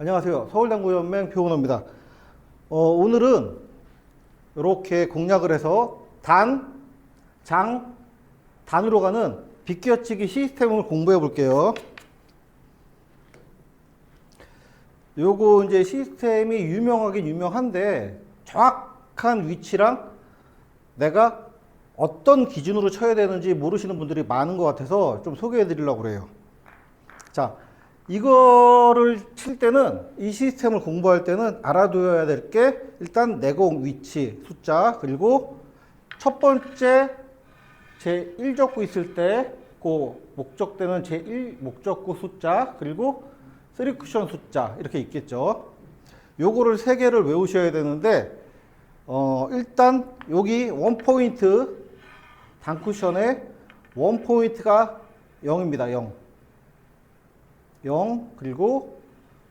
안녕하세요. 서울당구연맹 표은호입니다. 어, 오늘은 이렇게 공략을 해서 단, 장, 단으로 가는 비껴치기 시스템을 공부해 볼게요. 요거 이제 시스템이 유명하긴 유명한데 정확한 위치랑 내가 어떤 기준으로 쳐야 되는지 모르시는 분들이 많은 것 같아서 좀 소개해 드리려고 그래요. 자, 이거를 칠 때는 이 시스템을 공부할 때는 알아둬야 될 게 일단 내공 위치 숫자 그리고 첫 번째 제 1적구 있을 때 그 목적되는 제 1 목적구 숫자 그리고 3 쿠션 숫자 이렇게 있겠죠. 요거를 세 개를 외우셔야 되는데 어 일단 여기 원 포인트 단 쿠션에 원 포인트가 0입니다. 0. 0 그리고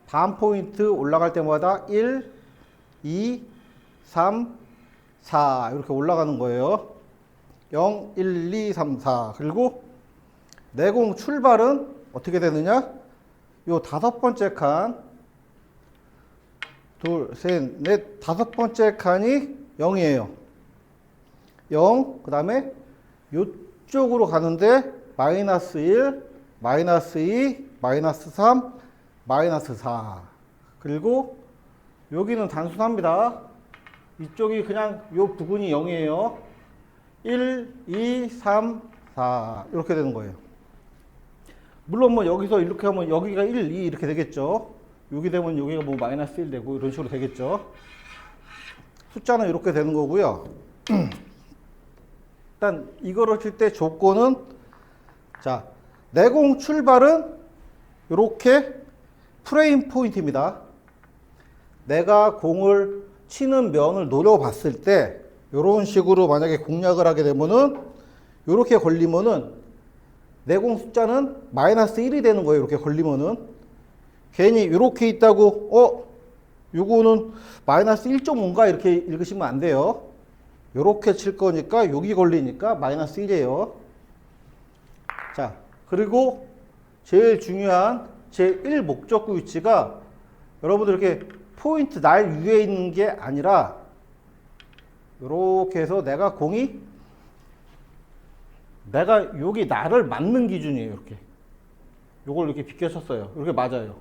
반 포인트 올라갈 때마다 1, 2, 3, 4 이렇게 올라가는 거예요. 0, 1, 2, 3, 4 그리고 내공 출발은 어떻게 되느냐? 요 다섯 번째 칸 둘, 셋, 넷, 다섯 번째 칸이 0이에요. 0, 그 다음에 요쪽으로 가는데 마이너스 1, 마이너스 2, 마이너스 3, 마이너스 4. 그리고 여기는 단순합니다. 이쪽이 그냥 요 부분이 0이에요. 1, 2, 3, 4. 이렇게 되는 거예요. 물론 뭐 여기서 이렇게 하면 여기가 1, 2 이렇게 되겠죠. 여기 되면 여기가 뭐 마이너스 1 되고 이런 식으로 되겠죠. 숫자는 이렇게 되는 거고요. 일단 이거를 칠 때 조건은 자 내공 출발은 이렇게 프레임 포인트입니다. 내가 공을 치는 면을 노려봤을 때 이런 식으로 만약에 공략을 하게 되면은 이렇게 걸리면은 내 공 숫자는 마이너스 1이 되는 거예요. 이렇게 걸리면은 괜히 이렇게 있다고 어 요거는 마이너스 1.5인가 이렇게 읽으시면 안 돼요. 이렇게 칠 거니까 여기 걸리니까 마이너스 1이에요. 자, 그리고 제일 중요한 제1 목적구 위치가 여러분들 이렇게 포인트 날 위에 있는 게 아니라 이렇게 해서 내가 공이 내가 여기 나를 맞는 기준이에요. 이렇게. 요걸 이렇게 비껴쳤어요. 이렇게 맞아요.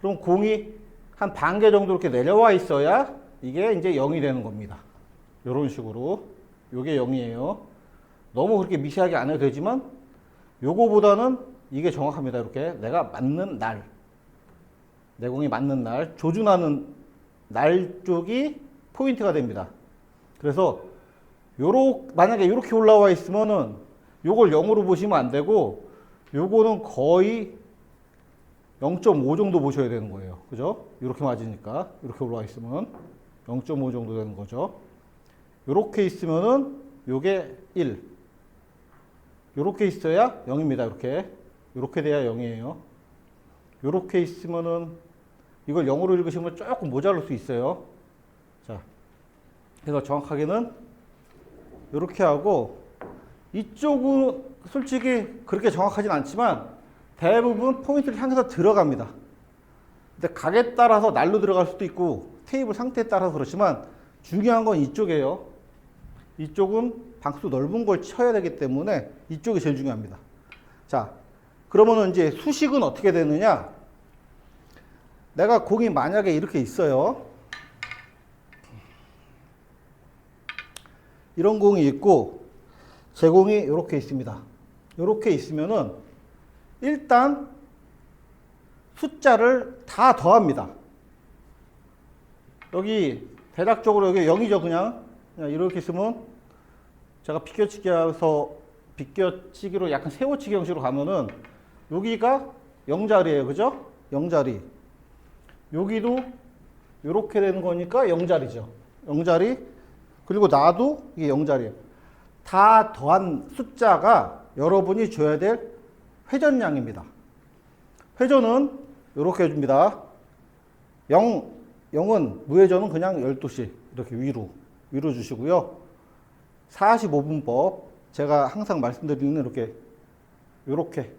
그럼 공이 한 반 개 정도 이렇게 내려와 있어야 이게 이제 0이 되는 겁니다. 이런 식으로. 요게 0이에요. 너무 그렇게 미세하게 안 해도 되지만 요거보다는 이게 정확합니다. 이렇게 내가 맞는 날. 내공이 맞는 날. 조준하는 날 쪽이 포인트가 됩니다. 그래서 요렇 만약에 이렇게 올라와 있으면은 요걸 0으로 보시면 안 되고 요거는 거의 0.5 정도 보셔야 되는 거예요. 그죠? 이렇게 맞으니까 이렇게 올라와 있으면 0.5 정도 되는 거죠. 요렇게 있으면은 요게 1. 요렇게 있어야 0입니다. 이렇게. 요렇게 돼야 0이에요. 요렇게 있으면은 이걸 0으로 읽으시면 조금 모자랄 수 있어요. 자. 그래서 정확하게는 요렇게 하고 이쪽은 솔직히 그렇게 정확하진 않지만 대부분 포인트를 향해서 들어갑니다. 근데 각에 따라서 날로 들어갈 수도 있고 테이블 상태에 따라서 그렇지만 중요한 건 이쪽이에요. 이쪽은 방수 넓은 걸 쳐야 되기 때문에 이쪽이 제일 중요합니다. 자, 그러면은 이제 수식은 어떻게 되느냐? 내가 공이 만약에 이렇게 있어요. 이런 공이 있고 제 공이 이렇게 있습니다. 이렇게 있으면은 일단 숫자를 다 더합니다. 여기 대략적으로 여기 0이죠 그냥. 그냥 이렇게 있으면 제가 비껴치기 해서 비껴치기로 약간 세워치기 형식으로 가면은 여기가 0자리예요. 그죠? 0자리. 여기도 이렇게 되는 거니까 0자리죠. 0자리. 그리고 나도 이게 0자리예요. 다 더한 숫자가 여러분이 줘야 될 회전량입니다. 회전은 이렇게 해줍니다. 0, 0은 무회전은 그냥 12시 이렇게 위로 위로 주시고요. 45분법 제가 항상 말씀드리는 이렇게 이렇게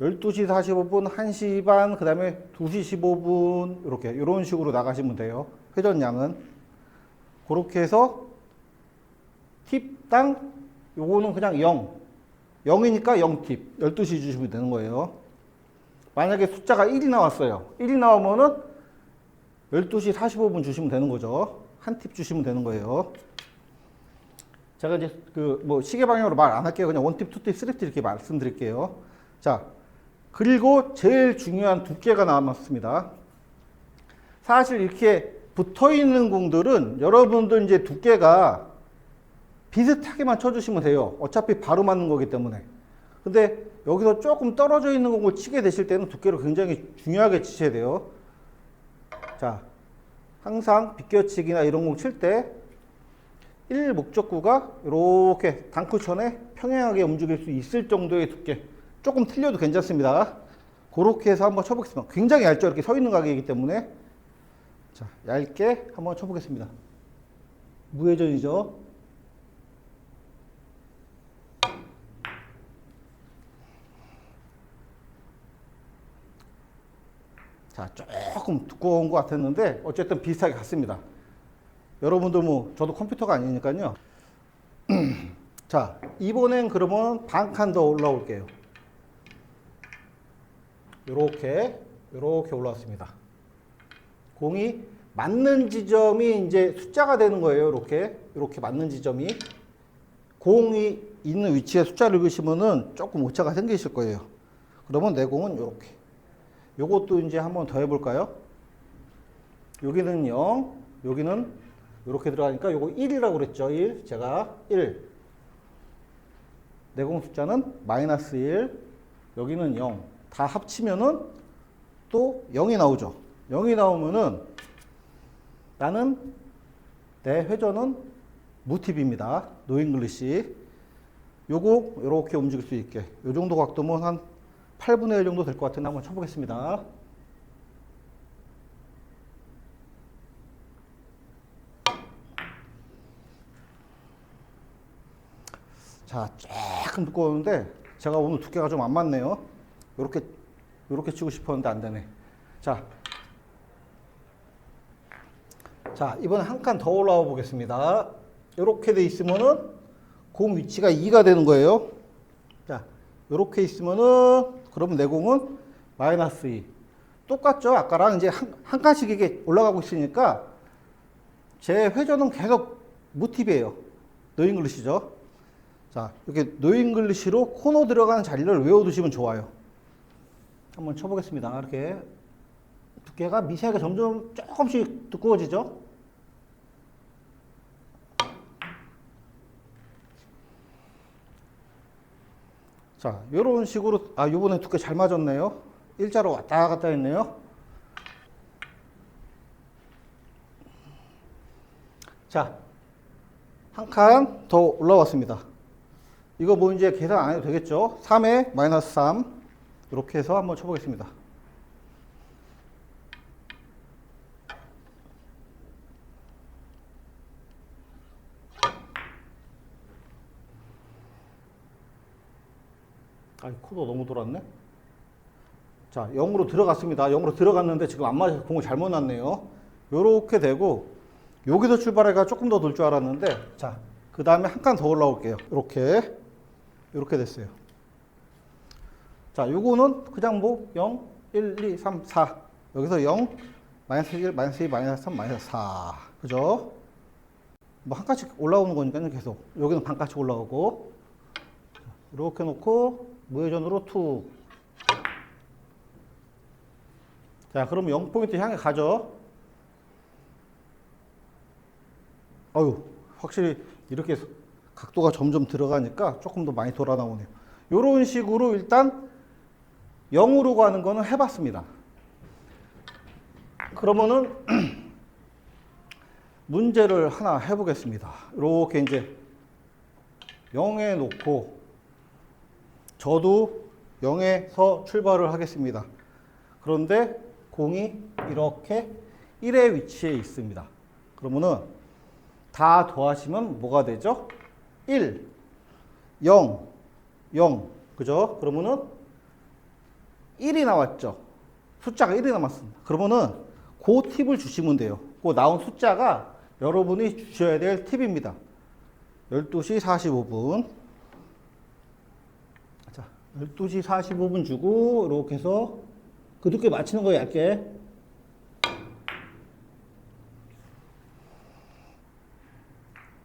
12시 45분, 1시 반, 그 다음에 2시 15분, 이렇게, 이런 식으로 나가시면 돼요. 회전량은. 그렇게 해서 팁당, 요거는 그냥 0. 0이니까 0팁. 12시 주시면 되는 거예요. 만약에 숫자가 1이 나왔어요. 1이 나오면은 12시 45분 주시면 되는 거죠. 한 팁 주시면 되는 거예요. 제가 이제 그 뭐 시계 방향으로 말 안 할게요. 그냥 원팁, 투팁, 쓰리팁 이렇게 말씀드릴게요. 자, 그리고 제일 중요한 두께가 남았습니다. 사실 이렇게 붙어 있는 공들은 여러분들 이제 두께가 비슷하게만 쳐주시면 돼요. 어차피 바로 맞는 거기 때문에. 근데 여기서 조금 떨어져 있는 공을 치게 되실 때는 두께를 굉장히 중요하게 치셔야 돼요. 자, 항상 비껴치기나 이런 공 칠 때 1 목적구가 이렇게 단쿠션에 평행하게 움직일 수 있을 정도의 두께. 조금 틀려도 괜찮습니다. 그렇게 해서 한번 쳐보겠습니다. 굉장히 얇죠. 이렇게 서 있는 가격이기 때문에. 자, 얇게 한번 쳐보겠습니다. 무회전이죠. 자, 조금 두꺼운 것 같았는데 어쨌든 비슷하게 갔습니다. 여러분들 뭐 저도 컴퓨터가 아니니까요. 자, 이번엔 그러면 반 칸 더 올라올게요. 요렇게 요렇게 올라왔습니다. 공이 맞는 지점이 이제 숫자가 되는 거예요. 이렇게 이렇게 맞는 지점이 공이 있는 위치에 숫자를 읽으시면은 조금 오차가 생기실 거예요. 그러면 내 공은 이렇게. 요것도 이제 한번 더 해볼까요? 여기는 0, 여기는 이렇게 들어가니까 요거 1이라고 그랬죠. 1. 제가 1. 내공 숫자는 마이너스 1. 여기는 0. 다 합치면은 또 0이 나오죠. 0이 나오면은 나는 내 회전은 무팁입니다. 노잉글리시. 요거 이렇게 움직일 수 있게. 요 정도 각도면 한 8분의 1 정도 될 것 같은데 한번 쳐보겠습니다. 자, 조금 두꺼운데 제가 오늘 두께가 좀 안 맞네요. 이렇게 이렇게 치고 싶었는데 안 되네. 자, 자 이번에 한 칸 더 올라와 보겠습니다. 이렇게 돼 있으면은 공 위치가 2가 되는 거예요. 자, 이렇게 있으면은 그러면 내 공은 마이너스 2. 똑같죠? 아까랑 이제 한, 한 칸씩 이게 올라가고 있으니까 제 회전은 계속 무팁이에요. 노잉글리시죠? 자, 이렇게 노잉글리시로 코너 들어가는 자리를 외워두시면 좋아요. 한번 쳐보겠습니다. 이렇게 두께가 미세하게 점점 조금씩 두꺼워지죠? 자, 이런 식으로, 아, 요번에 두께 잘 맞았네요. 일자로 왔다 갔다 했네요. 자, 한 칸 더 올라왔습니다. 이거 뭐 이제 계산 안 해도 되겠죠? 3에 마이너스 3. 이렇게 해서 한번 쳐보겠습니다. 아이, 코도 너무 돌았네. 자, 0으로 들어갔습니다. 0으로 들어갔는데 지금 안 맞아서 공을 잘못 놨네요. 요렇게 되고, 여기서 출발해가 조금 더 돌 줄 알았는데, 자, 그 다음에 한 칸 더 올라올게요. 이렇게. 이렇게 됐어요. 자, 요거는 그냥 뭐 0, 1, 2, 3, 4. 여기서 0, 마이너스 1, 마이너스 2, 마이너스 3, 마이너스 4. 그죠? 뭐 한 칸씩 올라오는 거니까요, 계속. 여기는 반 칸씩 올라오고. 이렇게 놓고 무회전으로 투. 자, 그럼 0포인트 향해 가죠. 어유 확실히 이렇게 각도가 점점 들어가니까 조금 더 많이 돌아 나오네요. 이런 식으로 일단 0으로 가는 거는 해봤습니다. 그러면은 문제를 하나 해보겠습니다. 이렇게 이제 0에 놓고 저도 0에서 출발을 하겠습니다. 그런데 공이 이렇게 1의 위치에 있습니다. 그러면은 다 더하시면 뭐가 되죠? 1, 0, 0. 그죠? 그러면은 1이 나왔죠. 숫자가 1이 남았습니다. 그러면은 그 팁을 주시면 돼요. 그 나온 숫자가 여러분이 주셔야 될 팁입니다. 12시 45분. 자, 12시 45분 주고 이렇게 해서 그 두께 맞추는 거예요, 얇게.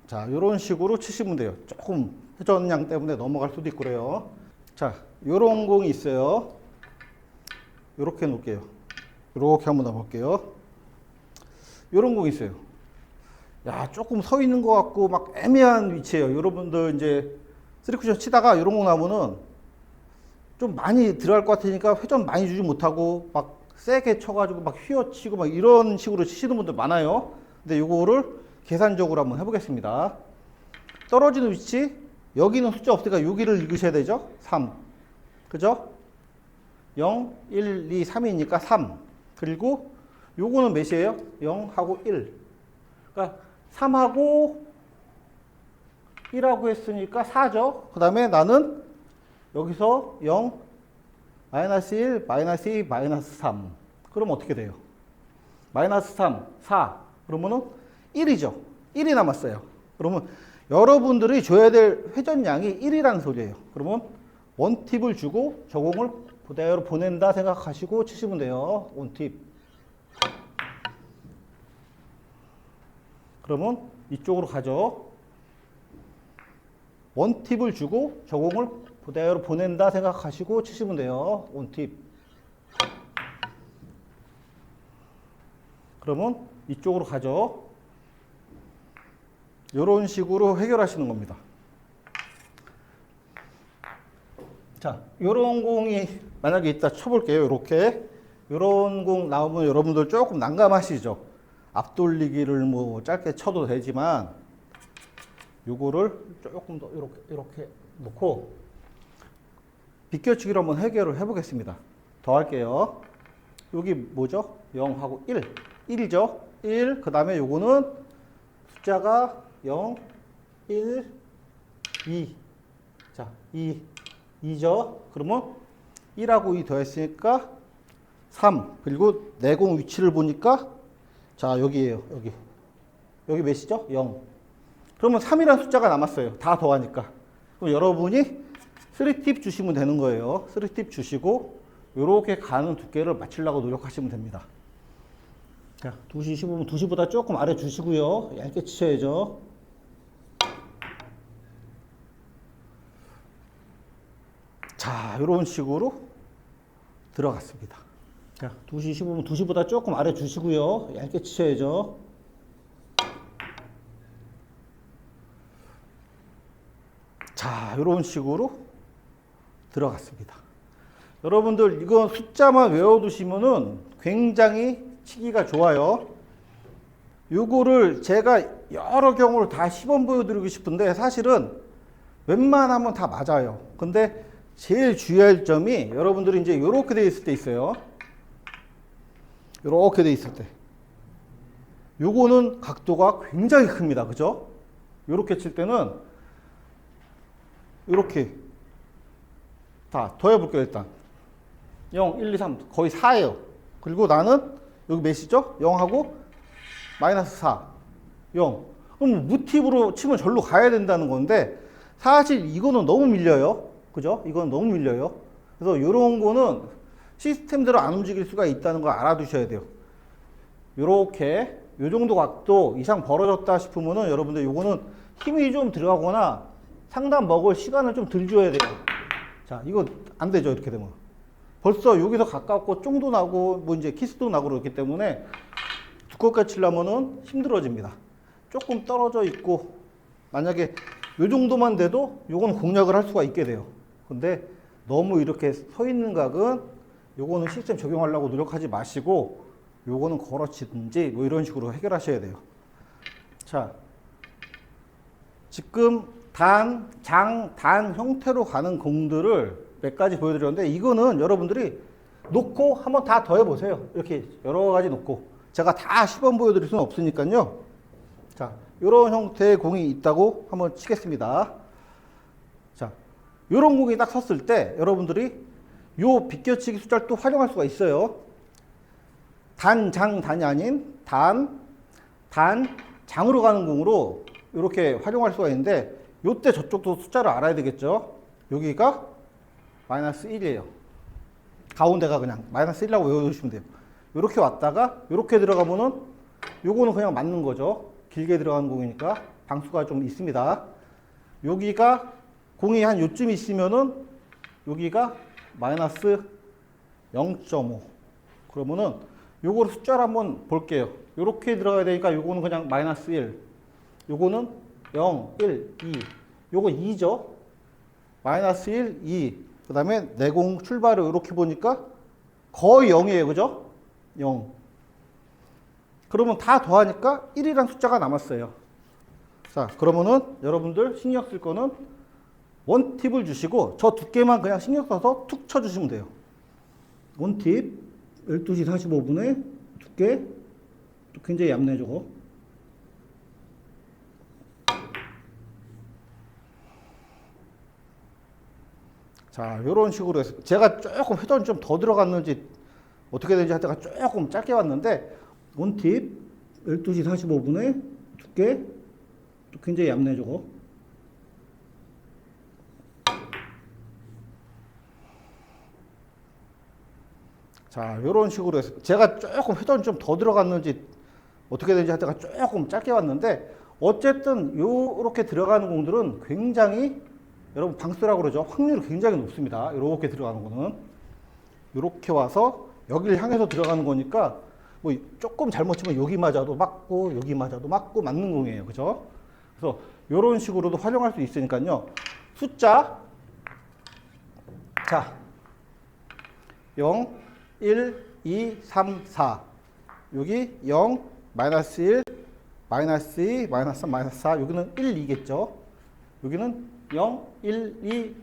자, 이런 식으로 치시면 돼요. 조금 회전량 때문에 넘어갈 수도 있고 그래요. 자, 요런 공이 있어요. 요렇게 놓을게요. 요렇게 한번 넣어볼게요. 요런 공이 있어요. 야, 조금 서 있는 것 같고 막 애매한 위치예요. 여러분들 이제 쓰리쿠션 치다가 요런 공 나오면은 좀 많이 들어갈 것 같으니까 회전 많이 주지 못하고 막 세게 쳐가지고 막 휘어치고 막 이런 식으로 치시는 분들 많아요. 근데 요거를 계산적으로 한번 해보겠습니다. 떨어지는 위치 여기는 숫자 없으니까 여기를 읽으셔야 되죠. 3. 그죠? 0, 1, 2, 3이니까 3. 그리고 요거는 몇이에요? 0하고 1. 그러니까 3하고 1하고 했으니까 4죠. 그 다음에 나는 여기서 0, 마이너스 1, 마이너스 2, 마이너스 3. 그럼 어떻게 돼요? 마이너스 3, 4. 그러면은 1이죠. 1이 남았어요. 그러면 여러분들이 줘야 될 회전량이 1이라는 소리예요. 그러면 원팁을 주고 저공을 그대로 보낸다 생각하시고 치시면 돼요. 원팁. 그러면 이쪽으로 가죠. 원팁을 주고 저공을 그대로 보낸다 생각하시고 치시면 돼요. 원팁. 그러면 이쪽으로 가죠. 이런 식으로 해결하시는 겁니다. 자, 요런 공이 만약에 있다 쳐볼게요. 이렇게. 요런 공 나오면 여러분들 조금 난감하시죠? 앞돌리기를 뭐 짧게 쳐도 되지만 요거를 조금 더 이렇게 이렇게 놓고 비껴치기로 한번 해결을 해보겠습니다. 더 할게요. 여기 뭐죠? 0하고 1. 1이죠? 1. 그 다음에 요거는 숫자가 0, 1, 2. 자, 2. 2죠? 그러면 1하고 2 더했으니까 3. 그리고 내공 위치를 보니까 자, 여기에요. 여기. 여기 몇이죠? 0. 그러면 3이라는 숫자가 남았어요. 다 더하니까. 그럼 여러분이 3팁 주시면 되는 거예요. 3팁 주시고 이렇게 가는 두께를 맞추려고 노력하시면 됩니다. 자, 2시 15분 2시보다 조금 아래 주시고요. 얇게 치셔야죠. 자, 이런 식으로 들어갔습니다. 자, 2시 15분 2시보다 조금 아래 주시고요. 얇게 치셔야죠. 자, 이런 식으로 들어갔습니다. 여러분들 이거 숫자만 외워두시면은 굉장히 치기가 좋아요. 요거를 제가 여러 경우를 다 시범 보여드리고 싶은데 사실은 웬만하면 다 맞아요. 근데 제일 주의할 점이 여러분들이 이제 이렇게 돼 있을 때 있어요. 이렇게 돼 있을 때. 요거는 각도가 굉장히 큽니다. 그죠? 요렇게 칠 때는 요렇게 다 더해 볼게요, 일단. 0, 1, 2, 3 거의 4예요. 그리고 나는 여기 몇이죠? 0하고 마이너스 4. 0. 그럼 무팁으로 치면 절로 가야 된다는 건데 사실 이거는 너무 밀려요. 그죠? 이건 너무 밀려요. 그래서 이런 거는 시스템대로 안 움직일 수가 있다는 걸 알아두셔야 돼요. 요렇게 요 정도 각도 이상 벌어졌다 싶으면은 여러분들 요거는 힘이 좀 들어가거나 상단 먹을 시간을 좀들 줘야 돼요. 자, 이거 안 되죠. 이렇게 되면. 벌써 여기서 가깝고 쫑도 나고 뭐 이제 키스도 나고 그렇기 때문에 두껍게 치려면은 힘들어집니다. 조금 떨어져 있고 만약에 요 정도만 돼도 요거는 공략을 할 수가 있게 돼요. 근데 너무 이렇게 서 있는 각은 요거는 시스템 적용하려고 노력하지 마시고 요거는 걸어치든지 뭐 이런 식으로 해결하셔야 돼요. 자, 지금 단, 장, 단 형태로 가는 공들을 몇 가지 보여드렸는데 이거는 여러분들이 놓고 한번 다 더 해보세요. 이렇게 여러 가지 놓고 제가 다 시범 보여드릴 수는 없으니까요. 자, 이런 형태의 공이 있다고 한번 치겠습니다. 자, 이런 공이 딱 섰을 때 여러분들이 요 비껴치기 숫자를 또 활용할 수가 있어요. 단, 장, 단이 아닌 단, 단, 장으로 가는 공으로 이렇게 활용할 수가 있는데 요때 저쪽도 숫자를 알아야 되겠죠. 여기가 마이너스 1이에요. 가운데가 그냥 마이너스 1이라고 외워주시면 돼요. 이렇게 왔다가 이렇게 들어가면은 요거는 그냥 맞는 거죠. 길게 들어가는 공이니까 방수가 좀 있습니다. 여기가 공이 한 요쯤 있으면은 여기가 마이너스 0.5 그러면은 요거를 숫자를 한번 볼게요. 요렇게 들어가야 되니까 요거는 그냥 마이너스 1 요거는 0, 1, 2 요거 2죠. 마이너스 1, 2. 그 다음에 내공 출발을 이렇게 보니까 거의 0이에요. 그죠? 0. 그러면 다 더하니까 1이라는 숫자가 남았어요. 자, 그러면은 여러분들 신경 쓸 거는 원팁을 주시고 저 두께만 그냥 신경 써서 툭 쳐주시면 돼요. 원팁 12시 45분에 두께 굉장히 얇네 저거. 자, 이런 식으로 해서 제가 조금 회전이 좀 더 들어갔는지 어떻게 되는지 하다가 조금 짧게 왔는데 원팁 12시 45분에 두께 굉장히 얇네 저거. 자, 이런 식으로 해서 제가 조금 회전이 좀 더 들어갔는지 어떻게 되는지 하다가 조금 짧게 왔는데 어쨌든 요렇게 들어가는 공들은 굉장히 여러분 방수라고 그러죠. 확률이 굉장히 높습니다. 이렇게 들어가는 거는 이렇게 와서 여기를 향해서 들어가는 거니까 뭐 조금 잘못 치면 여기 맞아도 맞고 여기 맞아도 맞고 맞는 공이에요. 그죠? 그래서 이런 식으로도 활용할 수 있으니까요. 숫자 자 0, 1, 2, 3, 4 여기 0, 마이너스 1, 마이너스 2, 마이너스 3, 마이너스 4 여기는 1, 2겠죠. 여기는 0, 1, 2,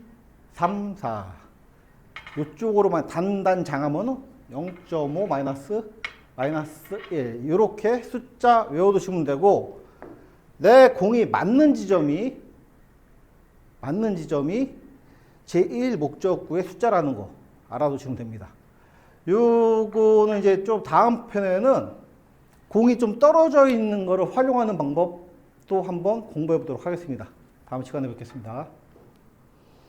3, 4 이쪽으로만 단단 장하면 0.5 마이너스 마이너스 1 이렇게 숫자 외워두시면 되고 내 공이 맞는 지점이 맞는 지점이 제1 목적구의 숫자라는 거 알아두시면 됩니다. 요거는 이제 좀 다음 편에는 공이 좀 떨어져 있는 거를 활용하는 방법도 한번 공부해 보도록 하겠습니다. 다음 시간에 뵙겠습니다.